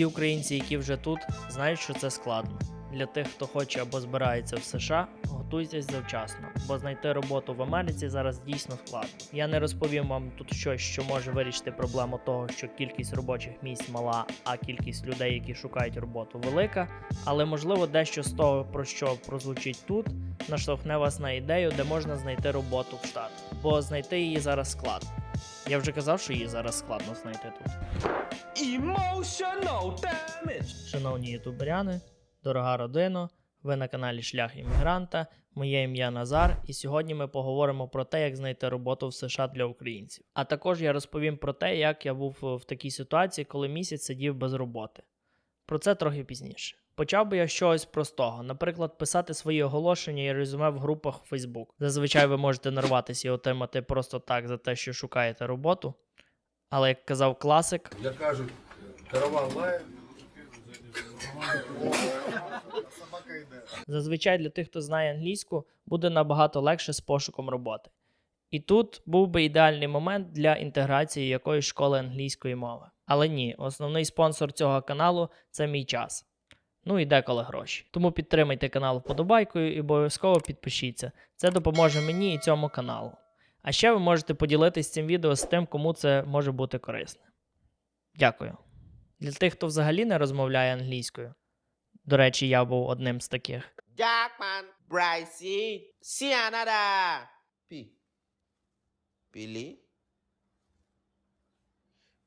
Ті українці, які вже тут, знають, що це складно. Для тих, хто хоче або збирається в США, готуйтесь завчасно, бо знайти роботу в Америці зараз дійсно складно. Я не розповім вам тут щось, що може вирішити проблему того, що кількість робочих місць мала, а кількість людей, які шукають роботу, велика. Але можливо, дещо з того, про що прозвучить тут, наштовхне вас на ідею, де можна знайти роботу в Штатах. Бо знайти її зараз складно. Я вже казав, що її зараз складно знайти тут. Emotional damage. Шановні ютуберяни, дорога родина, ви на каналі Шлях іммігранта. Моє ім'я Назар, і сьогодні ми поговоримо про те, як знайти роботу в США для українців. А також я розповім про те, як я був в такій ситуації, коли місяць сидів без роботи. Про це трохи пізніше. Почав би я чогось простого, наприклад, писати свої оголошення і резюме в групах Facebook. Зазвичай ви можете нарватися і отримати просто так за те, що шукаєте роботу. Але як казав класик, Як кажуть, караван лає. Зазвичай для тих, хто знає англійську, буде набагато легше з пошуком роботи. І тут був би ідеальний момент для інтеграції якоїсь школи англійської мови. Але ні, основний спонсор цього каналу це мій час. Ну і деколи гроші. Тому підтримайте канал вподобайкою і обов'язково підпишіться. Це допоможе мені і цьому каналу. А ще ви можете поділитись цим відео з тим, кому це може бути корисне. Дякую. Для тих, хто взагалі не розмовляє англійською. До речі, я був одним з таких. Jackman, Bryce, Sianada, P. Billy.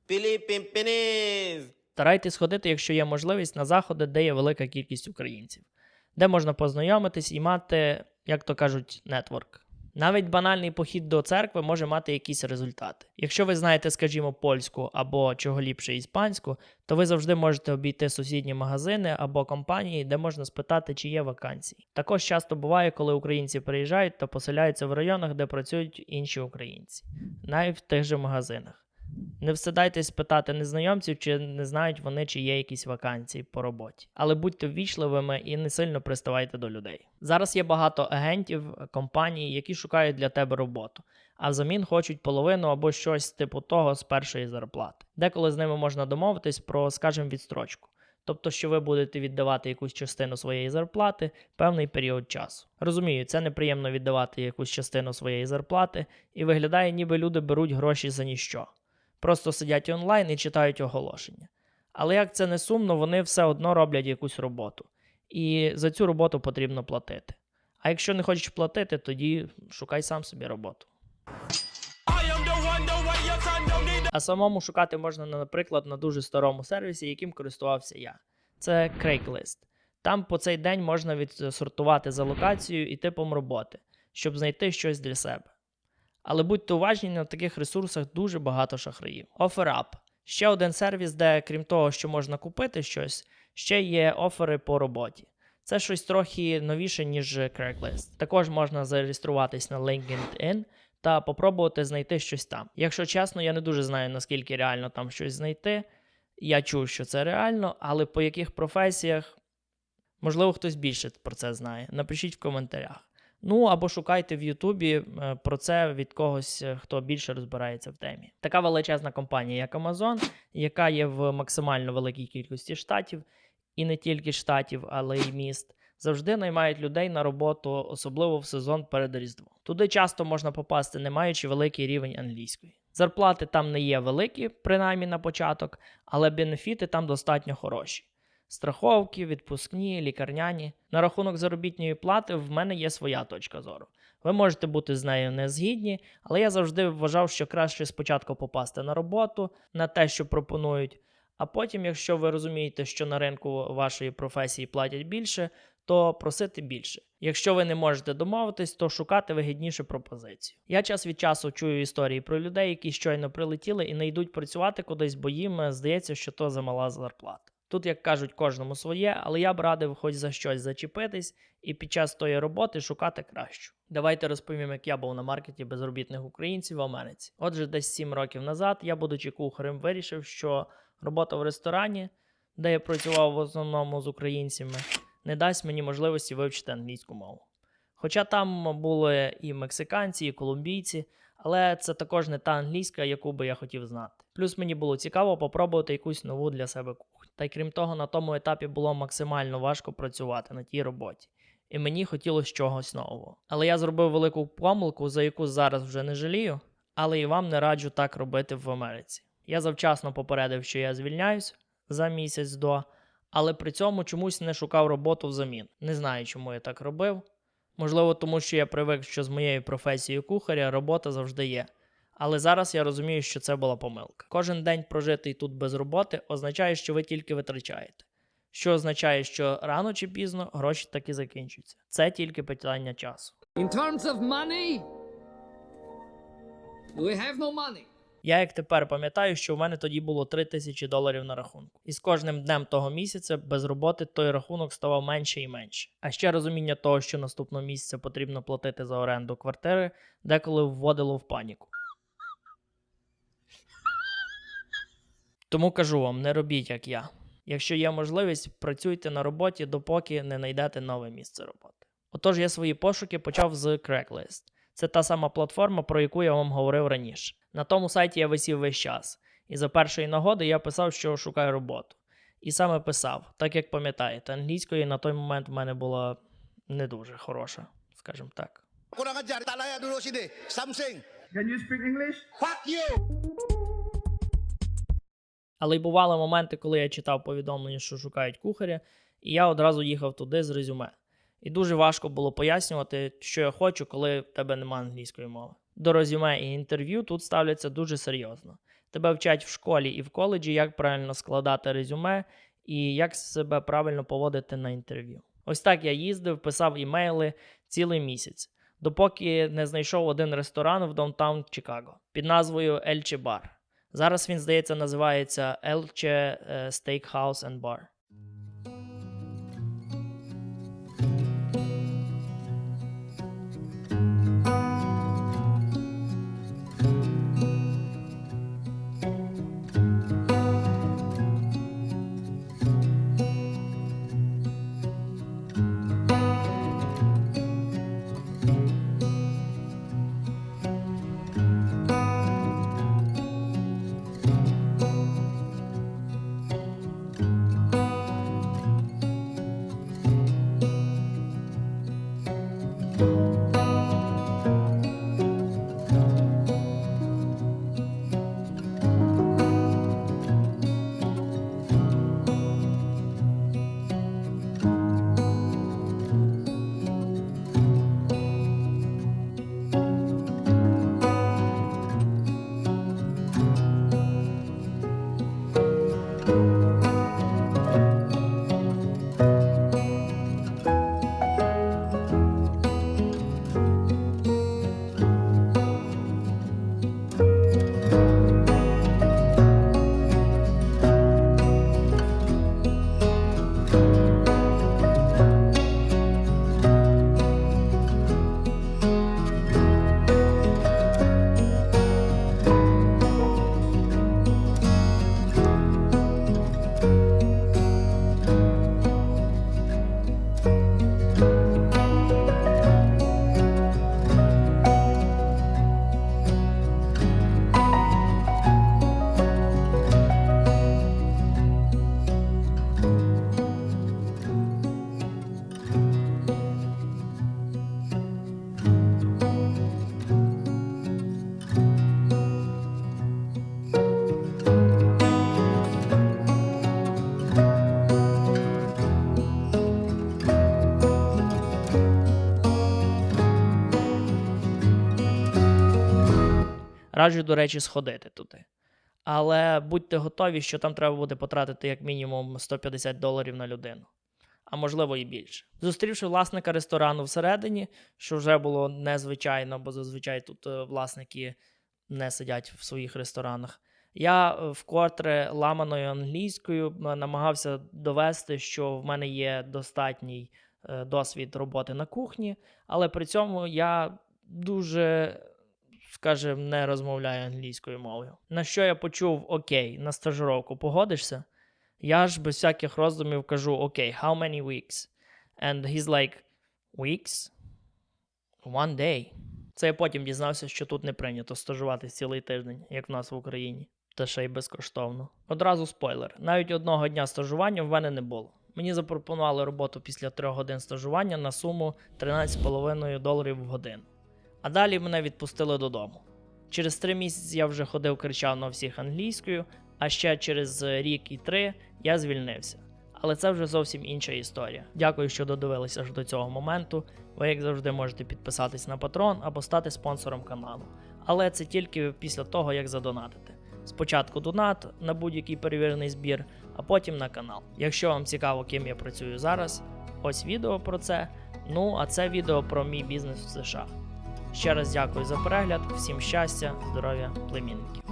Billy Pimpiniz. Старайтесь ходити, якщо є можливість, на заходи, де є велика кількість українців, де можна познайомитись і мати, як то кажуть, нетворк. Навіть банальний похід до церкви може мати якісь результати. Якщо ви знаєте, скажімо, польську або чого ліпше іспанську, то ви завжди можете обійти сусідні магазини або компанії, де можна спитати, чи є вакансії. Також часто буває, коли українці приїжджають та поселяються в районах, де працюють інші українці, навіть в тих же магазинах. Не встидайтесь питати незнайомців, чи не знають вони, чи є якісь вакансії по роботі. Але будьте ввічливими і не сильно приставайте до людей. Зараз є багато агентів, компаній, які шукають для тебе роботу, а взамін хочуть половину або щось типу того з першої зарплати. Деколи з ними можна домовитись про, скажімо, відстрочку. Тобто, що ви будете віддавати якусь частину своєї зарплати певний період часу. Розумію, це неприємно віддавати якусь частину своєї зарплати, і виглядає, ніби люди беруть гроші за ніщо просто сидять онлайн і читають оголошення. Але як це не сумно, вони все одно роблять якусь роботу. І за цю роботу потрібно платити. А якщо не хочеш платити, тоді шукай сам собі роботу. А самому шукати можна, наприклад, на дуже старому сервісі, яким користувався я. Це Craigslist. Там по цей день можна відсортувати за локацією і типом роботи, щоб знайти щось для себе. Але будьте уважні, на таких ресурсах дуже багато шахраїв. OfferUp – ще один сервіс, де, крім того, що можна купити щось, ще є офери по роботі. Це щось трохи новіше, ніж Craigslist. Також можна зареєструватись на LinkedIn та попробувати знайти щось там. Якщо чесно, я не дуже знаю, наскільки реально там щось знайти. Я чув, що це реально, але по яких професіях, можливо, хтось більше про це знає. Напишіть в коментарях. Ну або шукайте в Ютубі е, про це від когось, е, хто більше розбирається в темі. Така величезна компанія, як Amazon, яка є в максимально великій кількості штатів, і не тільки штатів, але й міст, завжди наймають людей на роботу, особливо в сезон перед Різдвом. Туди часто можна попасти, не маючи великий рівень англійської. Зарплати там не є великі, принаймні на початок, але бенефіти там достатньо хороші. Страховки, відпускні, лікарняні. На рахунок заробітної плати в мене є своя точка зору. Ви можете бути з нею не згідні, але я завжди вважав, що краще спочатку попасти на роботу, на те, що пропонують. А потім, якщо ви розумієте, що на ринку вашої професії платять більше, то просити більше. Якщо ви не можете домовитись, то шукати вигіднішу пропозицію. Я час від часу чую історії про людей, які щойно прилетіли і не йдуть працювати кудись, бо їм е, здається, що то замала зарплата. Тут, як кажуть, кожному своє, але я б радив хоч за щось зачепитись і під час тої роботи шукати кращу. Давайте розповім, як я був на маркеті безробітних українців в Америці. Отже, десь 7 років назад я, будучи кухарем, вирішив, що робота в ресторані, де я працював в основному з українцями, не дасть мені можливості вивчити англійську мову. Хоча там були і мексиканці, і колумбійці, Але це також не та англійська, яку би я хотів знати. Плюс мені було цікаво попробувати якусь нову для себе кухню. Та й крім того, на тому етапі було максимально важко працювати на тій роботі. І мені хотілося чогось нового. Але я зробив велику помилку, за яку зараз вже не жалію, але і вам не раджу так робити в Америці. Я завчасно попередив, що я звільняюсь за місяць до, але при цьому чомусь не шукав роботу взамін. Не знаю, чому я так робив. Можливо, тому що я привик, що з моєю професією кухаря робота завжди є. Але зараз я розумію, що це була помилка. Кожен день прожитий тут без роботи означає, що ви тільки витрачаєте. Що означає, що рано чи пізно гроші таки закінчуються. Це тільки питання часу. In terms of money, we have no money. Я як тепер пам'ятаю, що в мене тоді було 3 тисячі доларів на рахунку. І з кожним днем того місяця без роботи той рахунок ставав менше і менше. А ще розуміння того, що наступного місяця потрібно платити за оренду квартири, деколи вводило в паніку. Тому кажу вам, не робіть як я. Якщо є можливість, працюйте на роботі, допоки не знайдете нове місце роботи. Отож, я свої пошуки почав з Craigslist. Це та сама платформа, про яку я вам говорив раніше. На тому сайті я висів весь час, і за першої нагоди я писав, що шукаю роботу. І саме писав, так як пам'ятаєте, англійської на той момент в мене була не дуже хороша, скажімо. Something. Can you speak English? Fuck you. Але й бували моменти, коли я читав повідомлення, що шукають кухаря, і я одразу їхав туди з резюме. І дуже важко було пояснювати, що я хочу, коли в тебе немає англійської мови. До резюме і інтерв'ю тут ставляться дуже серйозно. Тебе вчать в школі і в коледжі, як правильно складати резюме і як себе правильно поводити на інтерв'ю. Ось так я їздив, писав імейли цілий місяць, допоки не знайшов один ресторан в Даунтаун Чикаго під назвою Ельче Бар. Зараз він, здається, називається Elche е, Steakhouse and Bar. Раджу, до речі, сходити туди. Але будьте готові, що там треба буде потратити як мінімум 150 доларів на людину, а можливо і більше. Зустрівши власника ресторану всередині, що вже було незвичайно, бо зазвичай тут е, власники не сидять в своїх ресторанах. Я е, вкотре ламаною англійською намагався довести, що в мене є достатній е, досвід роботи на кухні, але при цьому я дуже скажімо, не розмовляю англійською мовою. На що я почув окей, на стажировку погодишся? Я ж без всяких роздумів кажу окей, how many weeks? And he's like, weeks? One day. Це я потім дізнався, що тут не прийнято стажуватись цілий тиждень, як в нас в Україні. Та ще й безкоштовно. Одразу спойлер: навіть одного дня стажування в мене не було. Мені запропонували роботу після трьох годин стажування на суму 13,5 доларів в годину. А далі мене відпустили додому. Через три місяці я вже ходив кричав на всіх англійською, а ще через рік і три я звільнився. Але це вже зовсім інша історія. Дякую, що додивилися аж до цього моменту. Ви, як завжди, можете підписатись на Patreon або стати спонсором каналу. Але це тільки після того, як задонатите. Спочатку донат на будь-який перевірений збір, а потім на канал. Якщо вам цікаво, ким я працюю зараз, ось відео про це. Ну а це відео про мій бізнес в США. Ще раз дякую за перегляд, всім щастя, здоров'я, племінників.